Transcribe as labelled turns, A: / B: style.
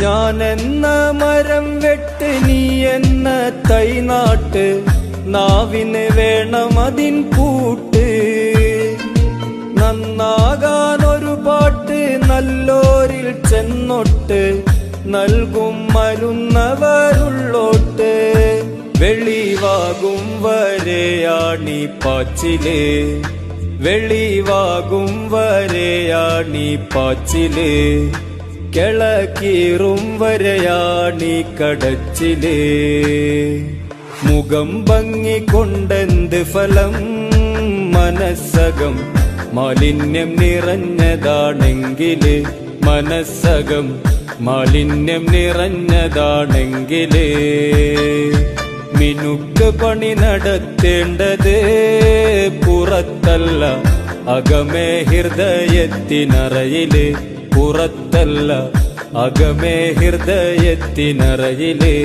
A: ഞാൻ എന്ന മരം വെട്ട് നീ എന്ന തൈനാട്ട് നാവിന് വേണം അതിൻ കൂട്ട്. നന്നാകാൻ ഒരു പാട്ട് നല്ലോരിൽ ചെന്നൊട്ട് നൽകും മരുന്നവരുള്ളോട്ട്. വെളിവാകും വരെയാണി പാച്ചിൽ. വെളിവാകും വരെയാണി പാച്ചിൽ. കിളക്കീറും വരയാണി കടച്ചിലേ. മുഖം ഭംഗിക്കൊണ്ടെന്ത് ഫലം? മനസ്സകം മാലിന്യം നിറഞ്ഞതാണെങ്കിൽ മനസ്സകം മാലിന്യം നിറഞ്ഞതാണെങ്കിൽ. മിനുക്ക് പണി നടത്തേണ്ടത് പുറത്തല്ല അകമേ ഹൃദയത്തിനറയിൽ. പുറത്തല്ല അകമേ ഹൃദയത്തിനറയിലേ.